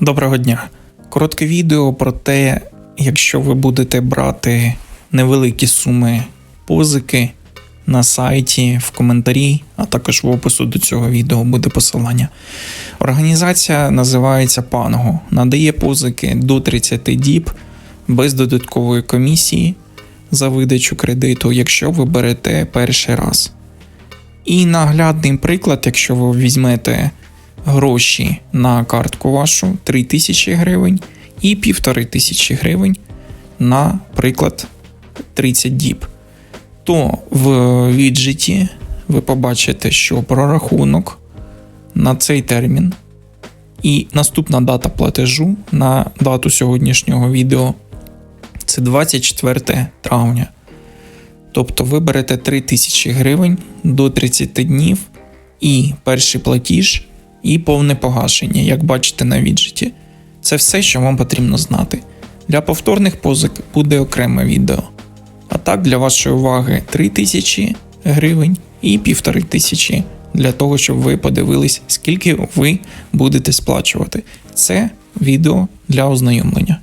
Доброго дня. Коротке відео про те, якщо ви будете брати невеликі суми позики на сайті, в коментарі, а також в опису до цього відео буде посилання. Організація називається Pango, надає позики до 30 діб без додаткової комісії за видачу кредиту, якщо ви берете перший раз. І наглядний приклад, якщо ви візьмете гроші на картку вашу 3000 гривень і 1500 гривень на приклад 30 діб, то в віджиті ви побачите, що прорахунок на цей термін і наступна дата платежу на дату сьогоднішнього відео це 24 травня. Тобто ви берете 3000 гривень до 30 днів і перший платіж, і повне погашення, як бачите на віджиті. Це все, що вам потрібно знати. Для повторних позик буде окреме відео. А так, для вашої уваги 3000 гривень і 1500 для того, щоб ви подивились, скільки ви будете сплачувати. Це відео для ознайомлення.